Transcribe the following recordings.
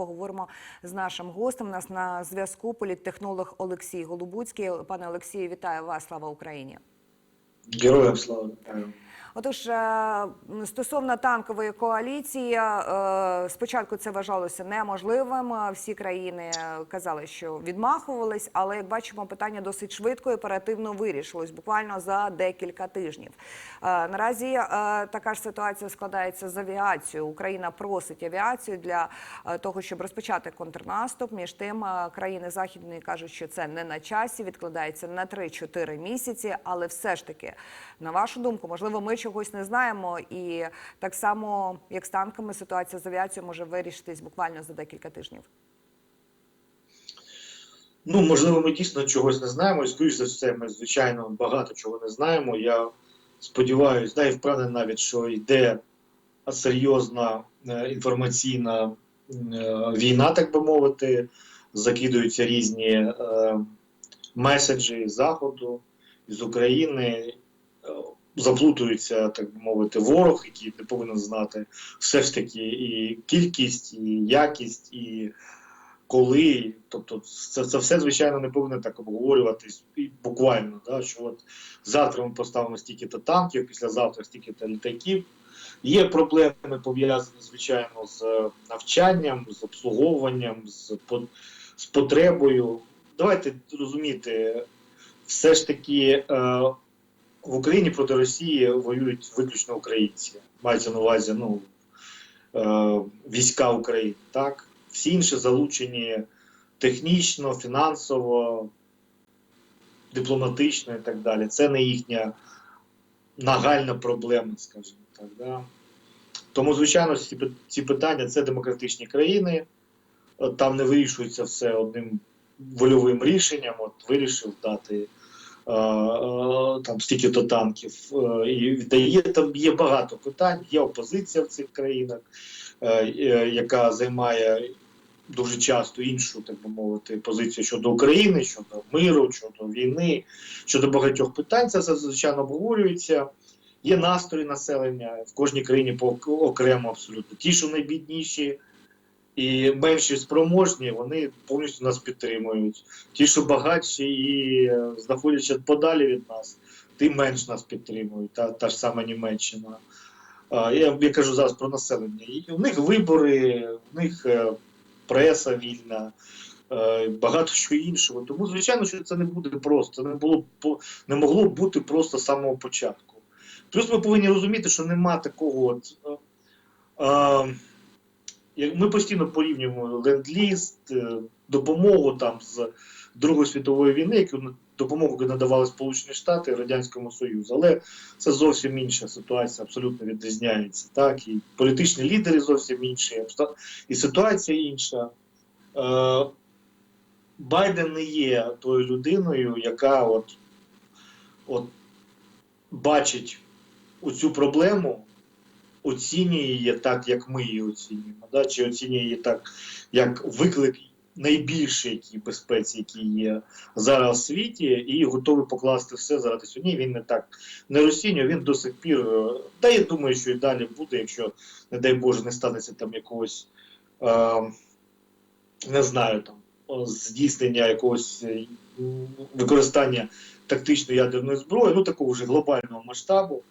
поговоримо з нашим гостем. У нас на зв'язку політтехнолог Олексій Голубуцький. Пане Олексію, вітаю вас! Слава Україні! Героям слава. Отож, е, стосовно танкової коаліції, е, спочатку це вважалося неможливим. Всі країни казали, що відмахувались, але як бачимо, питання досить швидко і оперативно вирішилось, буквально за декілька тижнів. Е, Наразі така ж ситуація складається з авіацією. Україна просить авіацію для того, щоб розпочати контрнаступ. Між тим, країни західної кажуть, що це не на часі, відкладається на 3-4 місяці. Але все ж таки, на вашу думку, можливо, ми чогось не знаємо, і так само, як з танками, ситуація з авіацією може вирішитись буквально за декілька тижнів. Ну, можливо, ми дійсно чогось не знаємо, і скоріш за все, ми, звичайно, багато чого не знаємо. Я сподіваюся, да, і впевнений навіть, що йде серйозна е, інформаційна е, війна, так би мовити, закидуються різні е, меседжі з Заходу, з України. Заплутується, так би мовити, ворог, який не повинен знати все ж таки і кількість, і якість, і коли. Тобто, це, це все, звичайно, не повинно так обговорюватись і буквально, да, що от завтра ми поставимо стільки-то танків, післязавтра стільки-то літаків. Є проблеми пов'язані, звичайно, з навчанням, з обслуговуванням, з, з потребою. Давайте розуміти, все ж таки. Е, в Україні проти Росії воюють виключно українці. Мається на увазі ну, е, війська України. Так? Всі інші залучені технічно, фінансово, дипломатично і так далі. Це не їхня нагальна проблема, скажімо так. Да? Тому, звичайно, ці, питання це демократичні країни. Там не вирішується все одним вольовим рішенням. От вирішив дати там стільки-то танків. Е, і та є, там є багато питань. Є опозиція в цих країнах, е, е, яка займає дуже часто іншу, так би мовити, позицію щодо України, щодо миру, щодо війни, щодо багатьох питань. Це все, обговорюється. Є настрої населення в кожній країні по окремо абсолютно. Ті, що найбідніші і менші спроможні, вони повністю нас підтримують. Ті, що багатші і е, знаходяться подалі від нас, тим менш нас підтримують. Та, та ж сама Німеччина. Я, я кажу зараз про населення. І у них вибори, у них е, преса вільна. е, Багато що іншого. Тому, звичайно, що це не буде просто. Не було не могло бути просто з самого початку. Плюс ми повинні розуміти, що нема такого от. Ми постійно порівнюємо ленд-ліз, е, допомогу там з Другої світової війни, яку допомогу надавали Сполучені Штати Радянському Союзу. Але це зовсім інша ситуація, абсолютно відрізняється. Так, і політичні лідери зовсім інші, і ситуація інша. Е, Байден не є тою людиною, яка от, от бачить оцю проблему оцінює її так, як ми її оцінюємо, да? чи оцінює її так, як виклик найбільший якій безпеці, який є зараз в світі, і готовий покласти все заради сьогодні. Він не так не розцінює, він до сих пір. е, Та я думаю, що і далі буде, якщо, не дай Боже, не станеться там якогось, е, не знаю, там здійснення якогось е, використання тактичної ядерної зброї, ну такого вже глобального масштабу.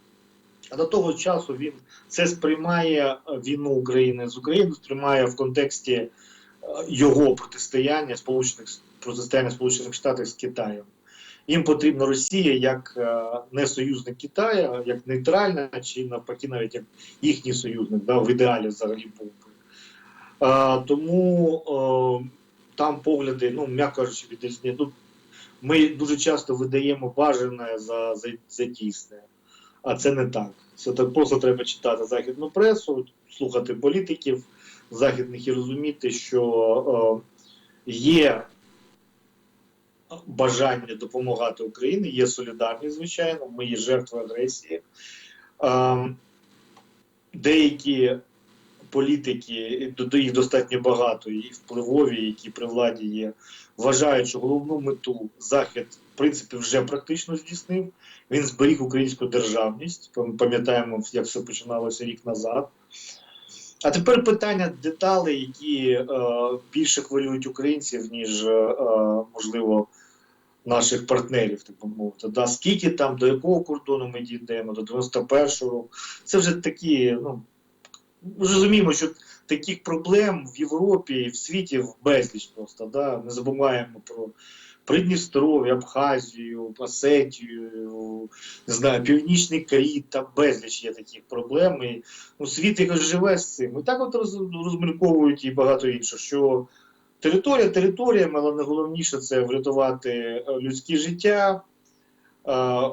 А до того часу він це сприймає е, війну України з Україною, сприймає в контексті е, його протистояння Сполучених протистояння Сполучених Штатів з Китаєм. Їм потрібна Росія як е, не союзник Китаю, а як нейтральна, чи навпаки, навіть як їхній союзник, да, в ідеалі взагалі був би. Е, тому е, там погляди, ну, м'яко кажучи, відрізні. Ну, ми дуже часто видаємо бажане за, за, за дійсне. А це не так. Це так просто треба читати західну пресу, слухати політиків західних і розуміти, що е, є бажання допомагати Україні, є солідарність, звичайно, ми є жертви агресії. Е, деякі політики, їх достатньо багато, і впливові, які при владі є, вважають, що головну мету Захід в принципі вже практично здійснив. Він зберіг українську державність. Пам- Пам'ятаємо, як все починалося рік назад. А тепер питання деталей, які е, більше хвилюють українців, ніж е, можливо наших партнерів, так би мовити. Да, скільки там, до якого кордону ми дійдемо, до 91-го року. Це вже такі, ну ми розуміємо, що таких проблем в Європі і в світі безліч просто. Да? Ми забуваємо про Придністров'я, Абхазію, Осетію, не знаю, Північний Кріт, там безліч є таких проблем. І, ну, світ якось живе з цим. І так от роз, розмірковують і багато інших, що територія територіями, але найголовніше це врятувати е, людське життя, е,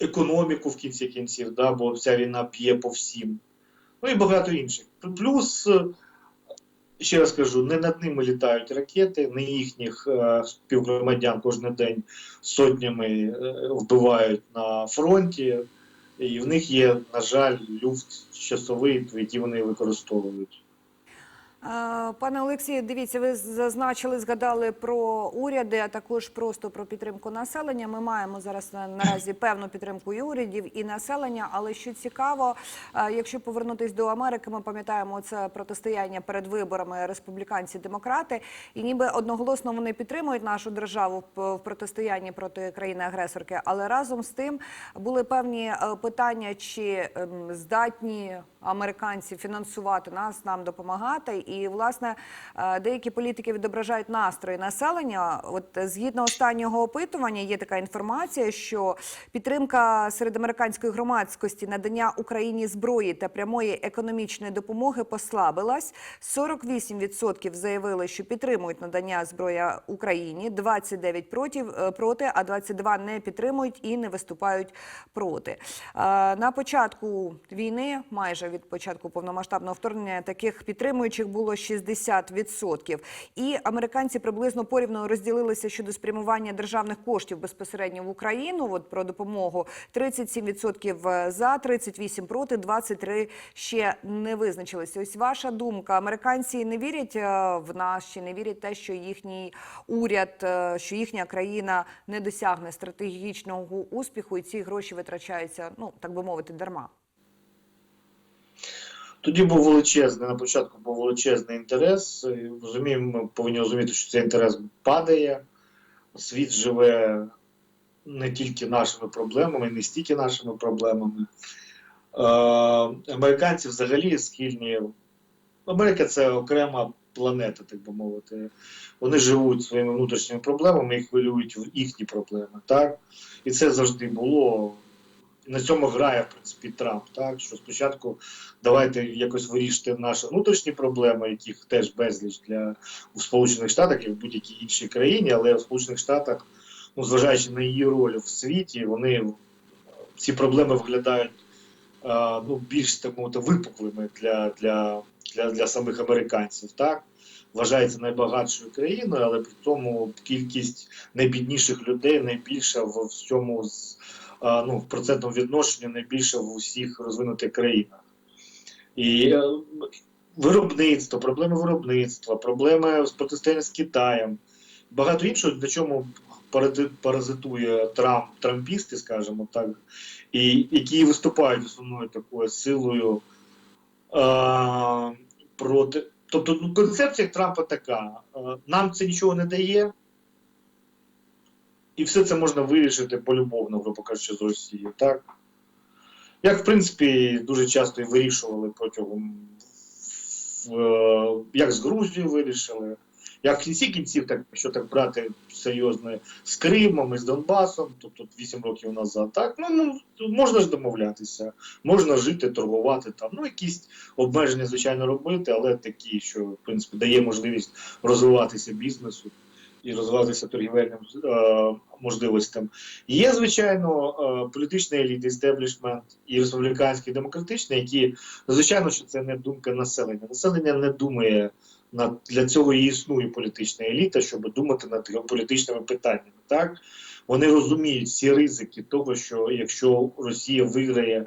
економіку в кінці кінців, да, бо ця війна б'є по всім. Ну і багато інших. Плюс, е, ще раз кажу, не над ними літають ракети, не їхніх е, співгромадян кожен день сотнями е, вбивають на фронті, і в них є, на жаль, люфт часовий, який вони використовують. Е, Пане Олексію, дивіться, ви зазначили, згадали про уряди, а також просто про підтримку населення. Ми маємо зараз наразі певну підтримку і урядів, і населення. Але що цікаво, е, якщо повернутись до Америки, ми пам'ятаємо це протистояння перед виборами республіканці-демократи, і ніби одноголосно вони підтримують нашу державу в протистоянні проти країни-агресорки. Але разом з тим були певні е, питання, чи ем, здатні американці фінансувати нас, нам допомагати. І власне е, деякі політики відображають настрої населення. От згідно останнього опитування, є така інформація, що підтримка серед американської громадськості надання Україні зброї та прямої економічної допомоги послабилась. 48% заявили, що підтримують надання зброї Україні, 29% проти, е, проти, а 22% не підтримують і не виступають проти. Е, На початку війни, майже від початку повномасштабного вторгнення, таких підтримуючих було 60%. І американці приблизно порівну розділилися щодо спрямування державних коштів безпосередньо в Україну. От про допомогу 37% за, 38% проти, 23% ще не визначилися. Ось ваша думка. Американці не вірять е, в нас чи не вірять те, що їхній уряд, е, що їхня країна не досягне стратегічного успіху, і ці гроші витрачаються, ну так би мовити, дарма. Тоді був величезний, на початку був величезний інтерес. Розуміємо, ми повинні розуміти, що цей інтерес падає. Світ живе не тільки нашими проблемами, не стільки нашими проблемами. Е, американці взагалі схильні. Америка це окрема планета, так би мовити. Вони живуть своїми внутрішніми проблемами і хвилюють їхні проблеми. Так? І це завжди було. На цьому грає, в принципі, Трамп. Так? Що спочатку давайте якось вирішити наші внутрішні проблеми, яких теж безліч для у Сполучених Штатах і в будь-якій іншій країні, але в Сполучених Штатах, ну, зважаючи на її роль в світі, вони ці проблеми виглядають а, ну, більш так мовити, випуклими для, для, для, для самих американців. Так? Вважається найбагатшою країною, але при тому кількість найбідніших людей найбільша в а, ну, в процентному відношенні найбільша в усіх розвинутих країнах. І е, виробництво, проблеми виробництва, проблеми з протистояння з Китаєм, багато іншого, на чому парази- паразитує Трамп, трампісти, скажімо так, і які виступають основною такою силою е, проти. Тобто ну, концепція Трампа така: нам це нічого не дає, і все це можна вирішити полюбовно, грубо кажучи, з Росією. Так? Як, в принципі, дуже часто і вирішували протягом е, як з Грузією вирішили, як в кінці кінців, так, якщо так брати серйозно з Кримом і з Донбасом, тобто 8 років назад, так, ну, ну можна ж домовлятися, можна жити, торгувати там, ну якісь обмеження, звичайно, робити, але такі, що в принципі дає можливість розвиватися бізнесу і розвиватися торгівельним е, можливостям. Є, звичайно, е, політичний еліт, істеблішмент і республіканський, і демократичний, які, звичайно, що це не думка населення. Населення не думає над для цього і існує політична еліта, щоб думати над геополітичними питаннями. Так вони розуміють всі ризики того, що якщо Росія виграє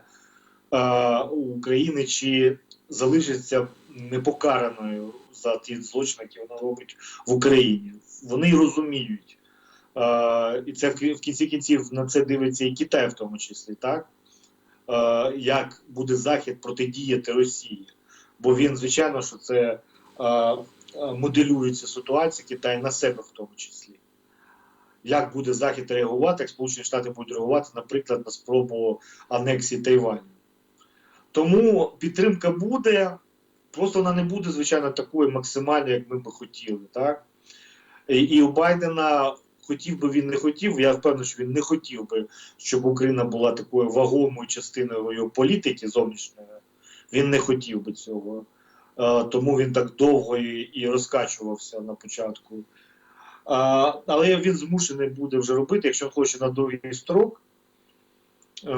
е, України, чи залишиться непокараною за ті злочини, які вона робить в Україні. Вони розуміють. Е, і це в кінці кінців на це дивиться і Китай, в тому числі, так? Е, як буде Захід протидіяти Росії. бо він, звичайно, що це е, моделюється ситуація Китай на себе в тому числі. Як буде Захід реагувати, як Сполучені Штати будуть реагувати, наприклад, на спробу анексії Тайваню. Тому підтримка буде, просто вона не буде, звичайно, такою максимальною, як ми би хотіли. Так? І, у Байдена хотів би він не хотів, я впевнений, що він не хотів би, щоб Україна була такою вагомою частиною його політики зовнішньої. Він не хотів би цього. Е, тому він так довго і, розкачувався на початку. Але він змушений буде вже робити, якщо хоче на довгий строк е,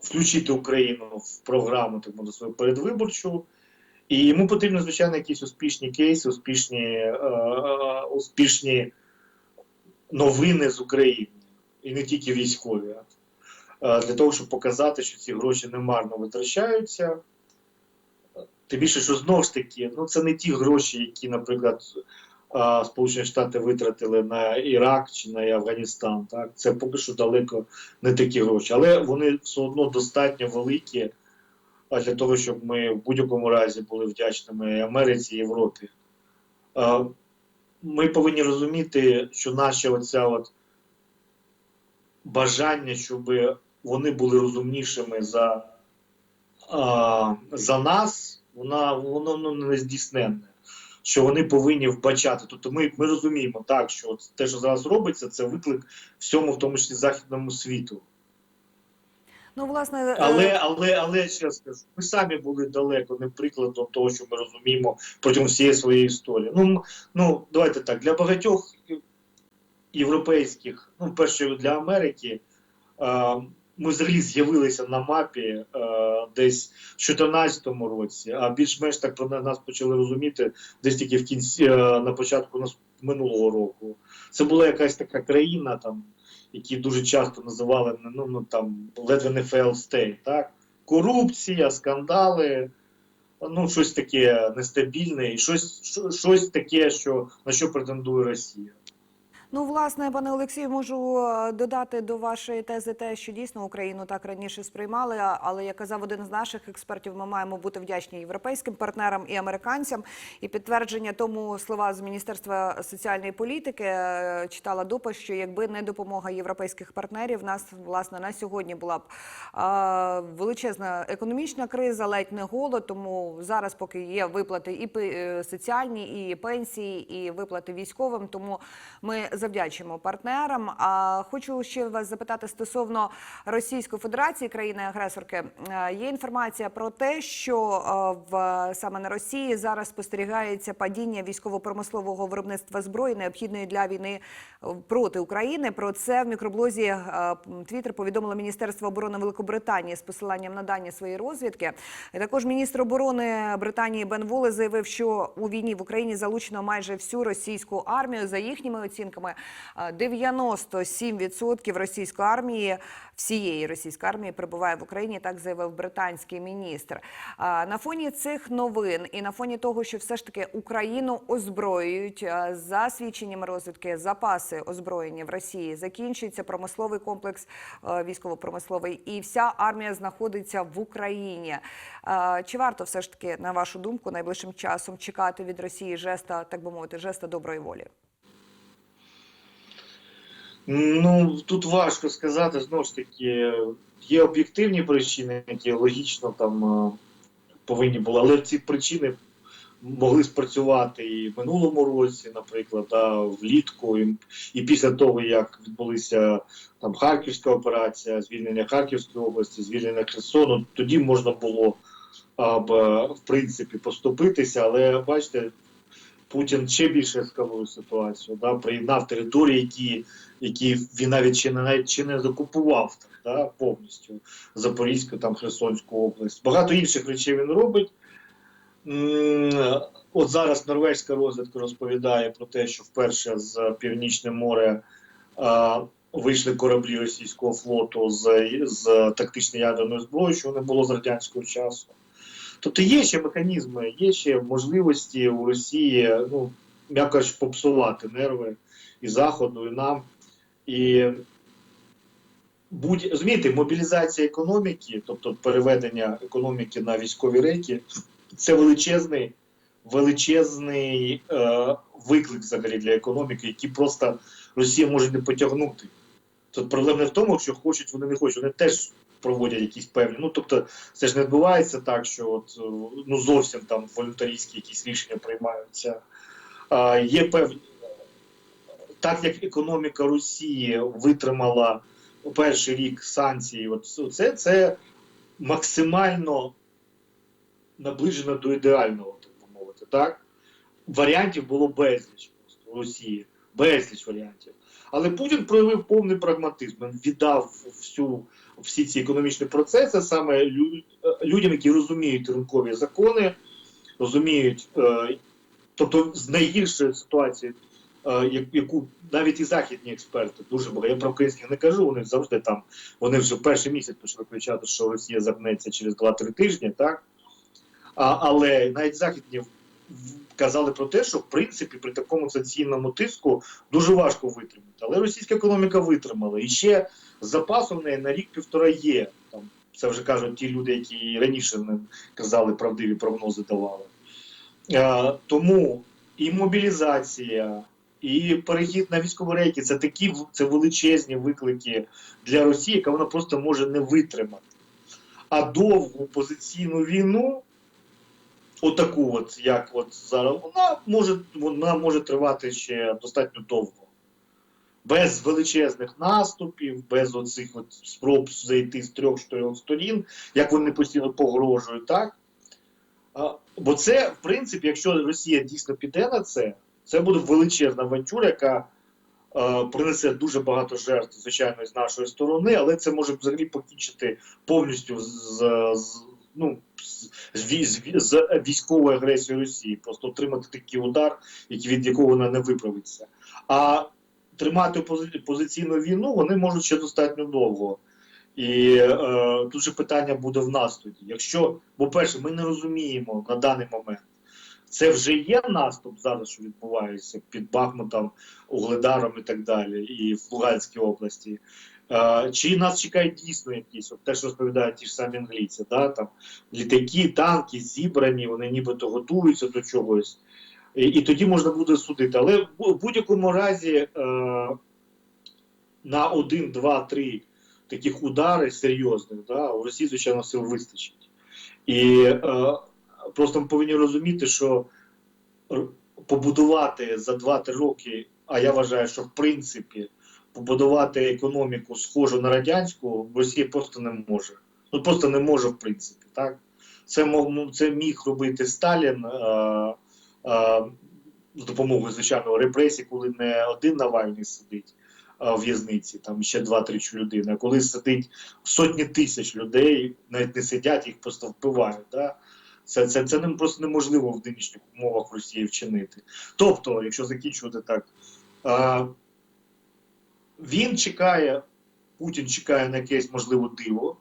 включити Україну в програму так мовити, свою передвиборчу. І йому потрібно, звичайно, якісь успішні кейси, успішні, е, е, успішні новини з України, і не тільки військові, е, для того, щоб показати, що ці гроші немарно витрачаються. Тим більше, що знову ж таки, ну це не ті гроші, які, наприклад, е, Сполучені Штати витратили на Ірак чи на Афганістан. Так? Це поки що далеко не такі гроші, але вони все одно достатньо великі а для того, щоб ми в будь-якому разі були вдячними Америці і Європі. Ми повинні розуміти, що наше оця от бажання, щоб вони були розумнішими за, за нас, вона, воно ну, не здійсненне. Що вони повинні вбачати. Тобто ми, ми розуміємо так, що от те, що зараз робиться, це виклик всьому, в тому числі західному світу. Ну, власне, е, Але, але, але ще скажу, ми самі були далеко не прикладом того, що ми розуміємо протягом всієї своєї історії. Ну, ну давайте так, для багатьох європейських, ну, перше для Америки, е, ми взагалі з'явилися на мапі е, десь в 2014 році, а більш-менш так про нас почали розуміти десь тільки в кінці, е, на початку нас- минулого року. Це була якась така країна там які дуже часто називали ну, ну там ледве не state, так? Корупція, скандали, ну щось таке нестабільне, і щось, що- щось таке, що на що претендує Росія. Ну, власне, пане Олексію, можу е, додати до вашої тези те, що дійсно Україну так раніше сприймали. Але як казав один з наших експертів, ми маємо бути вдячні європейським партнерам і американцям. І підтвердження тому слова з Міністерства соціальної політики е, читала допис, що якби не допомога європейських партнерів, нас власне на сьогодні була б величезна економічна криза, ледь не голод. Тому зараз, поки є виплати і е, соціальні, і пенсії, і виплати військовим, тому ми завдячимо партнерам. А хочу ще вас запитати стосовно Російської Федерації, країни-агресорки. Е, Є інформація про те, що е, в саме на Росії зараз спостерігається падіння військово-промислового виробництва зброї, необхідної для війни е, проти України. Про це в мікроблозі Твіттер повідомило Міністерство оборони Великобританії з посиланням на дані своєї розвідки. І також міністр оборони Британії Бен Воле заявив, що у війні в Україні залучено майже всю російську армію. За їхніми оцінками, е, 97% російської армії, всієї російської армії перебуває в Україні. Так заявив британський міністр. На фоні цих новин і на фоні того, що все ж таки Україну озброюють за свідченнями розвідки, запаси озброєння в Росії закінчується промисловий комплекс військово-промисловий, і вся армія знаходиться в Україні. Чи варто все ж таки, на вашу думку, найближчим часом чекати від Росії жеста, так би мовити, жеста доброї волі? Ну тут важко сказати, знову ж таки, є об'єктивні причини, які логічно там е, повинні були, але ці причини могли спрацювати і в минулому році, наприклад, да, влітку, і, і після того, як відбулися там Харківська операція, звільнення Харківської області, звільнення Херсону, тоді можна було а, б, в принципі поступитися, але бачите. Путін ще більше ескалує ситуацію, да, приєднав території, які, які він навіть ще не навіть ще не закупував так, да, повністю Запорізьку, там Херсонську область. Багато інших речей він робить. От зараз норвезька розвідка розповідає про те, що вперше з Північне море а, вийшли кораблі російського флоту з, з тактичної ядерної зброї, що не було з радянського часу. Тобто є ще механізми, є ще можливості у Росії, ну, м'яко кажучи, попсувати нерви і Заходу, і нам. І будь розумієте, мобілізація економіки, тобто переведення економіки на військові рейки, це величезний, величезний е, виклик взагалі для економіки, який просто Росія може не потягнути. Тут проблема не в тому, що хочуть, вони не хочуть, вони теж проводять якісь певні. Ну тобто, це ж не відбувається так, що от е, ну зовсім там волюнтарійські якісь рішення приймаються. А, є певні. Так як економіка Росії витримала перший рік санкцій, от це, це максимально наближено до ідеального, так би мовити. Так? Варіантів було безліч просто у Росії, безліч варіантів. Але Путін проявив повний прагматизм. Він віддав всю, всі ці економічні процеси саме е, людям, які розуміють ринкові закони, розуміють, е, тобто з найгіршої ситуації, е, яку навіть і західні експерти дуже багато. Я про українських не кажу, вони завжди там, вони вже перший місяць почали кричати, що Росія загнеться через 2-3 тижні, так? А, але навіть західні казали про те, що в принципі при такому санкційному тиску дуже важко витримати. Але російська економіка витримала. І ще запасу в неї на рік-півтора є. Там, це вже кажуть ті люди, які раніше не казали правдиві прогнози давали. Е, тому і мобілізація, і перехід на військові рейки це такі це величезні виклики для Росії, яка вона просто може не витримати. А довгу позиційну війну, отаку, от як от зараз, вона може, вона може тривати ще достатньо довго. Без величезних наступів, без оцих от спроб зайти з трьох-чотирьох сторін, як вони постійно погрожують, так? А, бо це, в принципі, якщо Росія дійсно піде на це, це буде величезна авантюра, яка принесе дуже багато жертв, звичайно, з нашої сторони, але це може взагалі покінчити повністю з, з, ну, з, з, з, військової агресії Росії, просто отримати такий удар, від якого вона не виправиться. А тримати пози- позиційну війну вони можуть ще достатньо довго. І е, тут же питання буде в нас тоді. Якщо, по-перше, ми не розуміємо на даний момент, це вже є наступ зараз, що відбувається під Бахмутом, Угледаром і так далі, і в Луганській області. Е, чи нас чекає дійсно якісь, от те, що розповідають ті ж самі англійці, да, там, літаки, танки зібрані, вони нібито готуються до чогось. І, і тоді можна буде судити. Але в будь-якому разі е, на один, два, три таких удари серйозних, да, у Росії, звичайно, сил вистачить. І е, просто ми повинні розуміти, що побудувати за 2-3 роки, а я вважаю, що в принципі побудувати економіку схожу на радянську, Росія просто не може. Ну просто не може, в принципі. Так? Це, ну, це міг робити Сталін. Е, е, з допомогою звичайно репресій, коли не один Навальний сидить в в'язниці, там ще 2-3 людини, а коли сидить сотні тисяч людей, навіть не сидять, їх просто вбивають. Да? Це, це, це не- просто неможливо в нинішніх умовах Росії вчинити. Тобто, якщо закінчувати так, а, він чекає, Путін чекає на якесь можливо диво,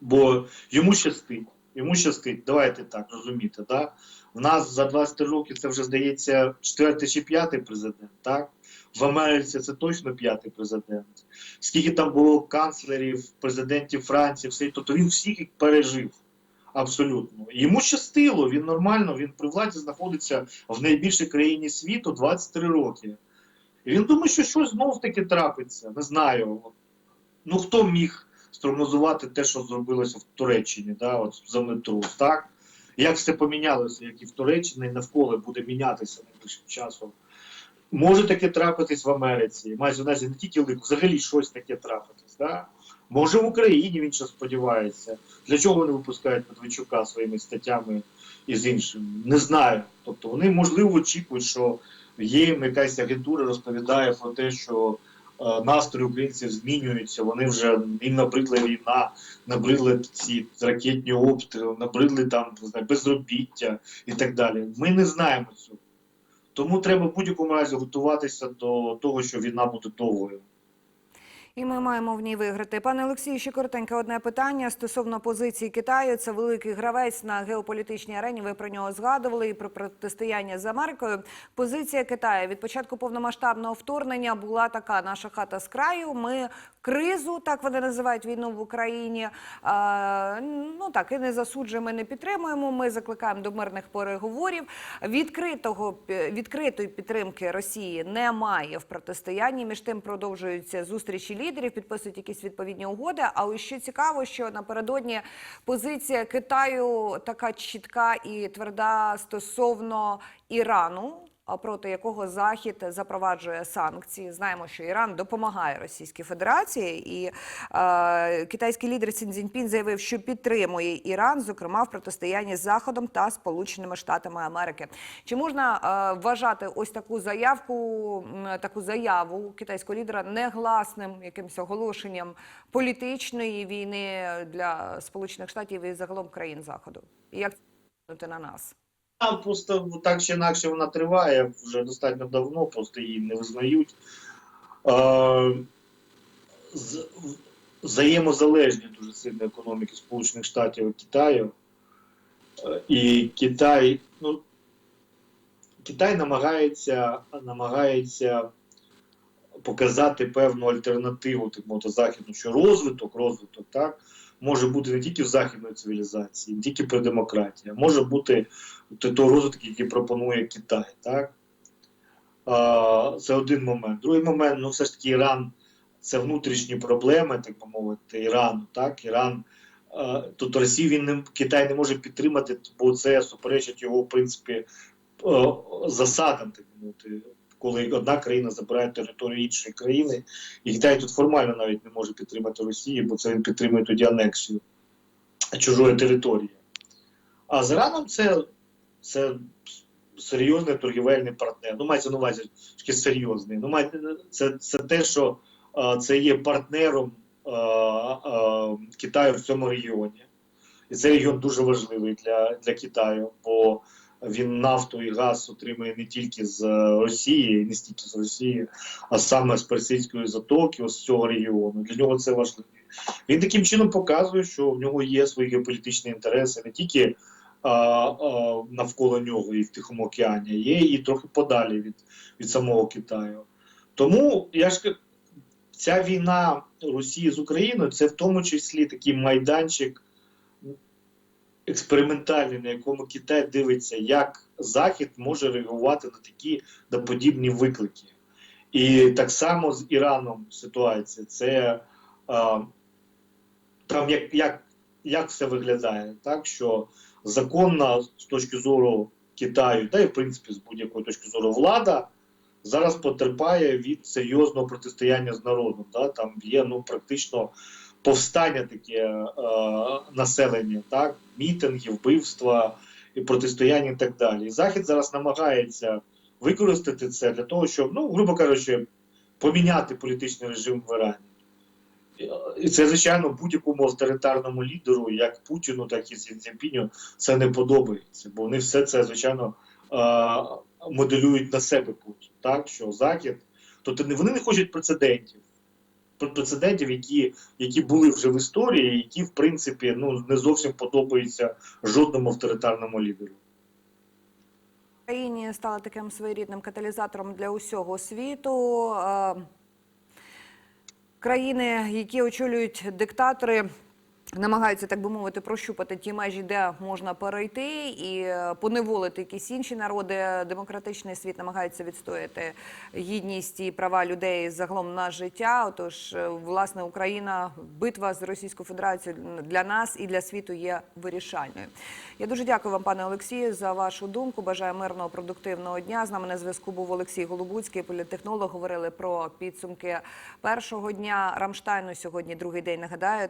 бо йому щастить. Йому щастить, давайте так розуміти. Да? В нас за 20 років це вже здається четвертий чи п'ятий президент. Так? В Америці це точно п'ятий президент. Скільки там було канцлерів, президентів Франції, все, тобто він всіх їх пережив. Абсолютно. Йому щастило, він нормально, він при владі знаходиться в найбільшій країні світу 23 роки. І він думає, що щось знов таки трапиться. Не знаю. Ну хто міг спрогнозувати те, що зробилося в Туреччині, да, от землетрус, так? Як все помінялося, як і в Туреччині, і навколо буде мінятися найближчим часом. Може таке трапитись в Америці, мається на увазі не тільки лику, взагалі щось таке трапитись. Да? Може в Україні він ще сподівається. Для чого вони випускають Медведчука своїми статтями і з іншим? Не знаю. Тобто вони можливо очікують, що їм якась агентура розповідає про те, що е, настрої українців змінюються. Вони вже їм набридла війна, набридли ці ракетні обстріли, набридли там безробіття і так далі. Ми не знаємо цього. Тому треба в будь-якому разі готуватися до того, що війна буде довгою. І ми маємо в ній виграти. Пане Олексію, ще коротеньке одне питання стосовно позиції Китаю. Це великий гравець на геополітичній арені. Ви про нього згадували і про протистояння з Америкою. Позиція Китаю від початку повномасштабного вторгнення була така: наша хата з краю. Ми кризу, так вони називають війну в Україні. А, ну так і не засуджуємо, і не підтримуємо. Ми закликаємо до мирних переговорів. Відкритого відкритої підтримки Росії немає в протистоянні. Між тим продовжуються зустрічі лідерів, підписують якісь відповідні угоди. Але ще цікаво, що напередодні позиція Китаю така чітка і тверда стосовно Ірану. Проти якого Захід запроваджує санкції, знаємо, що Іран допомагає Російській Федерації, і е, китайський лідер Сін Цзіньпін заявив, що підтримує Іран, зокрема в протистоянні з Заходом та Сполученими Штатами Америки. Чи можна е, вважати ось таку заявку, таку заяву китайського лідера негласним якимось оголошенням політичної війни для Сполучених Штатів і загалом країн Заходу? І як це на нас? Просто так чи інакше вона триває вже достатньо давно, просто її не визнають. Е, з- взаємозалежні дуже сильно економіки Сполучених Штатів і Китаю. Е, І Китай, ну, Китай намагається, намагається показати певну альтернативу так мовити, західну, що розвиток, розвиток, так, може бути не тільки в західної цивілізації, не тільки при демократії, а може бути той розвиток, який пропонує Китай. Так? А, це один момент. Другий момент, ну все ж таки, Іран це внутрішні проблеми, так би мовити, Ірану. Так? Іран, тут Росію він не, Китай не може підтримати, бо це суперечить його, в принципі, засадам, так би мовити. Коли одна країна забирає територію іншої країни, і Китай тут формально навіть не може підтримати Росію, бо це він підтримує тоді анексію чужої території. А з Іраном це, це серйозний торгівельний партнер. Ну, мається на увазі таки серйозний. Ну, мається, це, це те, що це є партнером а, а, Китаю в цьому регіоні. І цей регіон дуже важливий для, для Китаю, бо він нафту і газ отримує не тільки з е, Росії, не стільки з Росії, а саме з Персидської затоки, ось з цього регіону. Для нього це важливо. Він таким чином показує, що в нього є свої геополітичні інтереси не тільки а, а, навколо нього і в Тихому океані, є і трохи подалі від, від самого Китаю. Тому я ж ця війна Росії з Україною це в тому числі такий майданчик експериментальний, на якому Китай дивиться, як Захід може реагувати на такі на подібні виклики. І так само з Іраном ситуація. Це а, там як, як, як все виглядає, так що законна з точки зору Китаю, та й в принципі з будь-якої точки зору влада зараз потерпає від серйозного протистояння з народом. Да? Там є ну практично повстання таке е, населення, так мітинги, вбивства і протистояння і так далі. Захід зараз намагається використати це для того, щоб, ну грубо кажучи, поміняти політичний режим в Ірані. І це, звичайно, будь-якому авторитарному лідеру, як Путіну, так і Сі Цзіньпіню, це не подобається, бо вони все це, звичайно, е, моделюють на себе Путін. Так, що Захід, тобто вони не хочуть прецедентів. Прецедентів, які, які були вже в історії, які, в принципі, ну, не зовсім подобаються жодному авторитарному лідеру. Україні стала таким своєрідним каталізатором для усього світу. Е, Країни, які очолюють диктатори, намагаються, так би мовити, прощупати ті межі, де можна перейти, і е, поневолити якісь інші народи. Демократичний світ намагається відстояти гідність і права людей загалом на життя. Отож, е, власне, Україна, битва з Російською Федерацією для нас і для світу є вирішальною. Я дуже дякую вам, пане Олексію, за вашу думку. Бажаю мирного продуктивного дня. З нами на зв'язку був Олексій Голубуцький, політтехнолог. Говорили про підсумки першого дня Рамштайну. Сьогодні другий день. Нагадаю,